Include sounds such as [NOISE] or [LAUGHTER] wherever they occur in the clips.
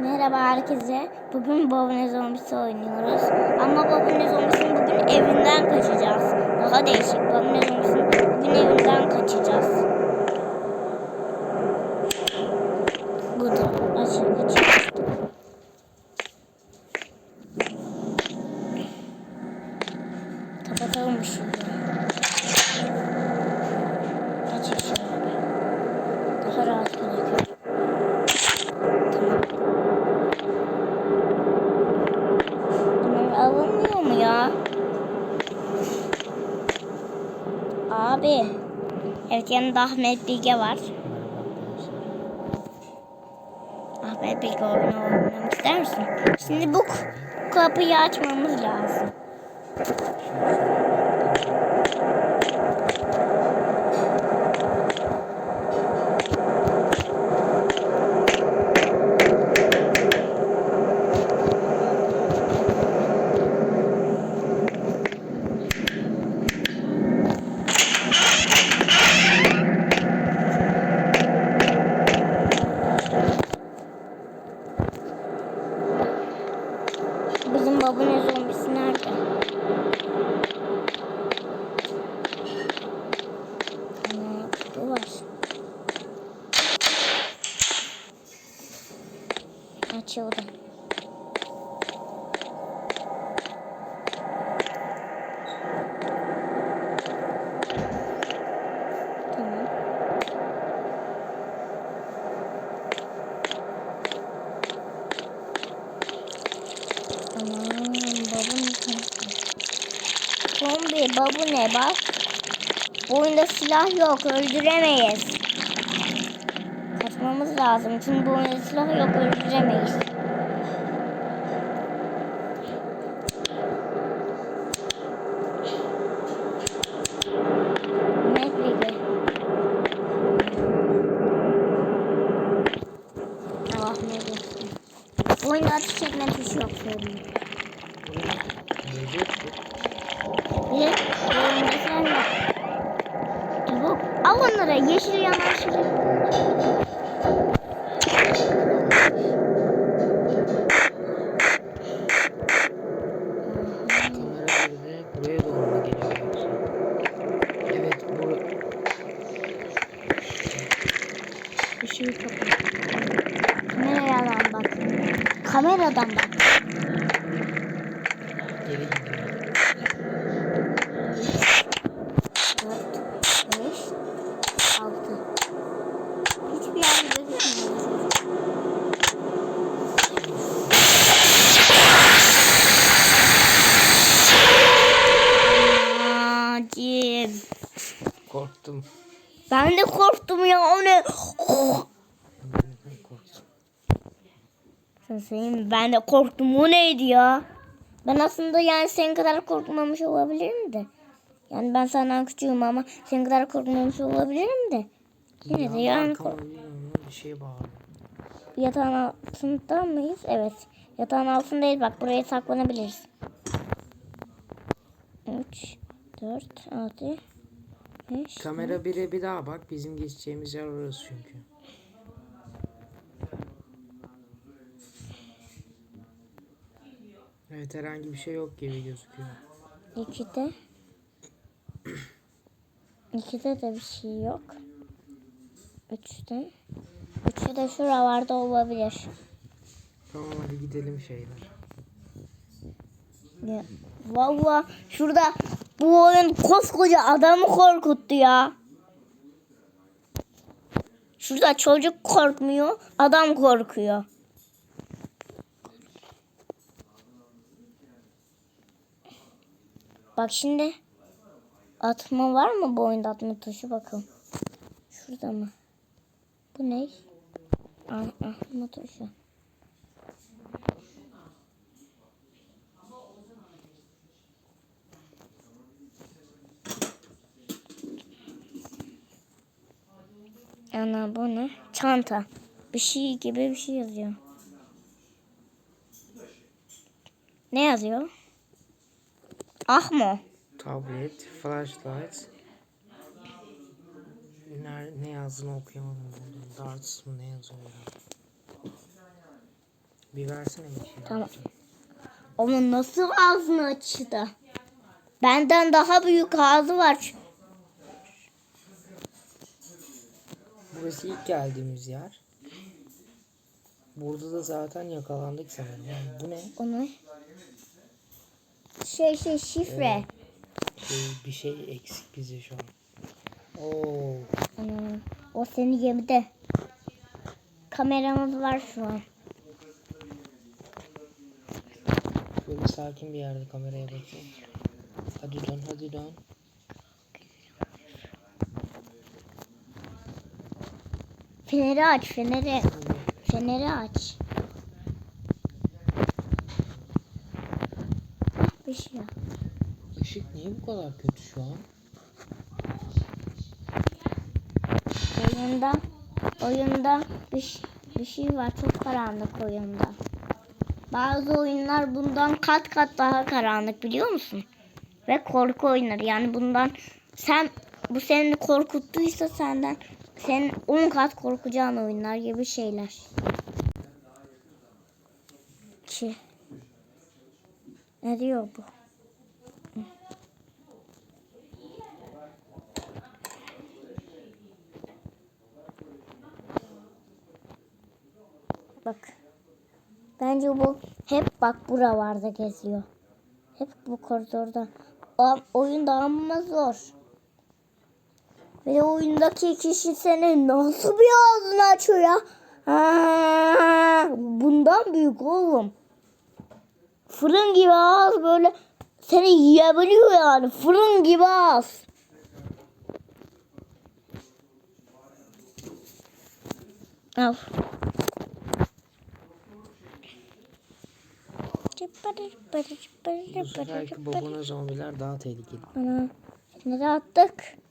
Merhaba herkese. Bugün Bobine Zombisi oynuyoruz. Ama Bobine Zombisi'nin bugün evinden kaçacağız. Daha değişik. Bobine Zombisi'nin bugün evinden kaçacağız. Bu da açık açık. Kapatalım şimdi. Açık şöyle. Daha rahat gözüküyor. Tamam. Bunlar alınmıyor mu ya? Abi. Evet yanında Ahmet Bilge var. Ahmet Bilge oyunu oynamak ister misin? Şimdi bu kapıyı açmamız lazım. Bizim babunun zombisi nerede? Ana bu var. Açıldı. Tamam. Aman babu ne? Zombi babu ne bak? Oyunda silah yok öldüremeyiz. Lazım çünkü bu oyunda silah yok öldüremeyiz. Ne oyunda ateş çekme tuşu yok oyunda sen yok. Çabuk al onları yeşil yanan şuraya. Kamera bir de buraya doğru mu geliyor yoksa? Evet bu Işığı kapat. Kameradan bak. Kameradan bak. Ben de korktum ya o ne? Ben korktum. Sen? Ben de korktum o neydi ya? Ben aslında yani senin kadar korkmamış olabilirim de. Yani ben senden küçüğüm ama senin kadar korkmamış olabilirim de. Yine de yani bir şey bağırıyor. Yatağın altında mıyız? Evet. Yatağın altındayız. Bak buraya saklanabiliriz. 3, 4, 6, 5. Kamera 1'e bir daha bak. Bizim geçeceğimiz yer orası çünkü. Evet herhangi bir şey yok gibi gözüküyor. 2'de. 2'de de bir şey yok. 3'te. 3'te şuralarda olabilir. Tamam hadi gidelim şeyler. Ya, Valla şurada bu oyun koskoca adamı korkuttu ya. Şurada çocuk korkmuyor, adam korkuyor. Bak şimdi atma var mı bu oyunda atma tuşu bakalım. Şurada mı? Bu ne? Atma tuşu. Ana bu ne? Çanta. Bir şey gibi bir şey yazıyor. Ne yazıyor? Ah mı? Tablet, flashlight. Ne, ne yazdığını okuyamadım. Darts mı ne yazıyor? ya? Bir versene bir şey. Tamam. Ama nasıl ağzını açtı? Benden daha büyük ağzı var. Burası ilk geldiğimiz yer. Burada da zaten yakalandık sanırım. Yani bu ne? Onu şey şey şifre. Şey, bir şey eksik bize şu an. Oo, Ana, o seni gemide. Kameramız var şu an. böyle sakin bir yerde kameraya bakayım. Hadi dön, hadi dön. Feneri aç feneri. Feneri aç. Bir şey yok. Işık niye bu kadar kötü şu an? Oyunda oyunda bir, ş- bir şey var çok karanlık oyunda. Bazı oyunlar bundan kat kat daha karanlık biliyor musun? Ve korku oyunları yani bundan sen bu seni korkuttuysa senden senin 10 kat korkacağın oyunlar gibi şeyler. Ki. Ne diyor bu? Bak. Bence bu hep bak buralarda geziyor. Hep bu koridorda. O, oyunda amma zor. Ve oyundaki kişi senin nasıl bir ağzını açıyor ya? Ha, bundan büyük oğlum. Fırın gibi ağız böyle seni yiyebiliyor yani. Fırın gibi ağız. Al. Bu seferki babana zombiler daha tehlikeli. Ana feneri attık.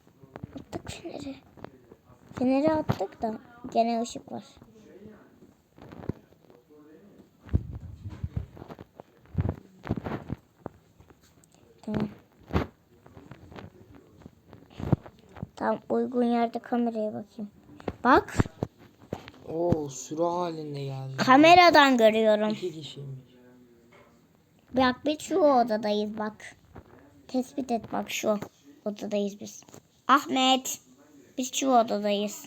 Attık feneri. Feneri attık da gene ışık var. Tamam. Tam uygun yerde kameraya bakayım. Bak Oo, sürü halinde geldi. kameradan görüyorum. İki kişiymiş. Bak biz şu odadayız bak. Tespit et bak şu odadayız biz. Ahmet. Biz şu odadayız.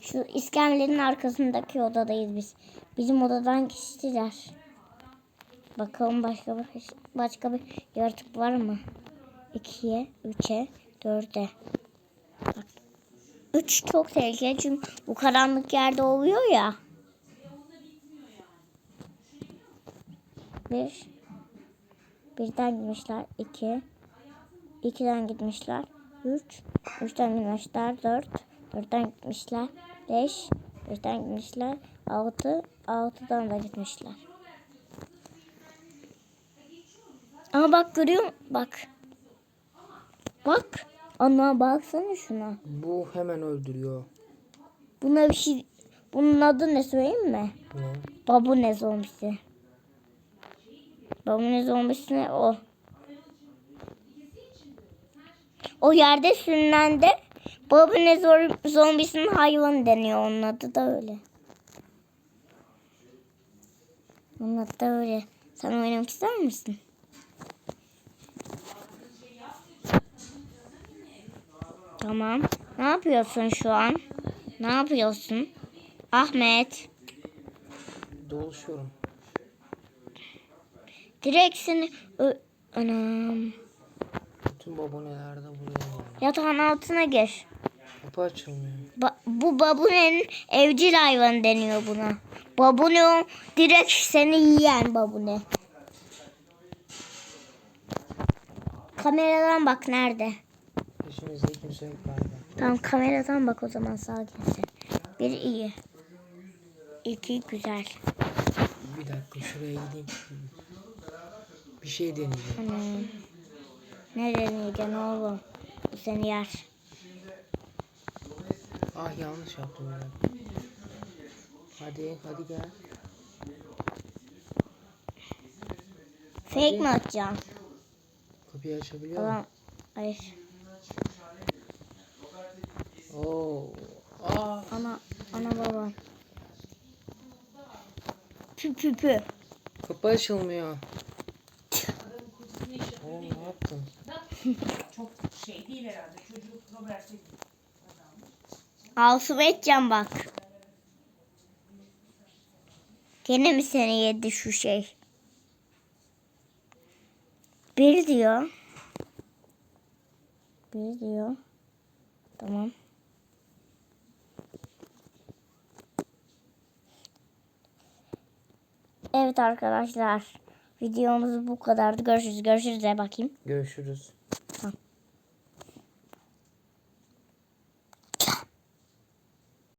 Şu iskemlenin arkasındaki odadayız biz. Bizim odadan geçtiler. Bakalım başka bir başka bir yaratık var mı? 2'ye, 3'e, 4'e. Bak. 3 çok tehlikeli çünkü bu karanlık yerde oluyor ya. Bir. Birden gitmişler. iki. İkiden gitmişler. Üç. Üçten gitmişler. Dört. Dörtten gitmişler. Beş. Beşten gitmişler. Altı. Altıdan da gitmişler. Ama bak görüyor musun? Bak. Bak. Ana baksana şuna. Bu hemen öldürüyor. Buna bir şey... Bunun adı ne söyleyeyim mi? Ne? Babune zombisi. Babune zombisi ne o? O yerde sürünen de Babune zor- zombisinin hayvanı deniyor. Onun adı da öyle. Onun adı da öyle. Sen oynamak ister misin? Tamam. Ne yapıyorsun şu an? Ne yapıyorsun? Ahmet. Dolaşıyorum. Direkt seni... Ö- Anam. Bütün baboneler de buraya geldi. Yatağın altına gir. Kapı açılmıyor. Ba- bu babunenin evcil hayvanı deniyor buna. Babune o direkt seni yiyen babune. Kameradan bak nerede? Peşimizde kimse yok galiba. Tamam kameradan bak o zaman sakinsin. Bir iyi. İki güzel. Bir dakika şuraya gideyim. Bir şey deneyeceğim. Anam. Ne deneyeceksin oğlum? Bu seni yer. Ah yanlış yaptım dakika. Hadi hadi gel. Fake mi atacaksın? Kapıyı açabiliyor musun? Tamam. Hayır. Oo. Aa. Ana, ana baba. Pü pü pü. Kapı açılmıyor. [LAUGHS] Oğlum ne yaptın? Çok şey değil herhalde. Çocuk Robert'e Alsım edeceğim bak. Gene mi seni yedi şu şey? Bir diyor. Bir diyor. Tamam. Evet arkadaşlar. Videomuz bu kadardı. Görüşürüz. Görüşürüz bakayım. Görüşürüz.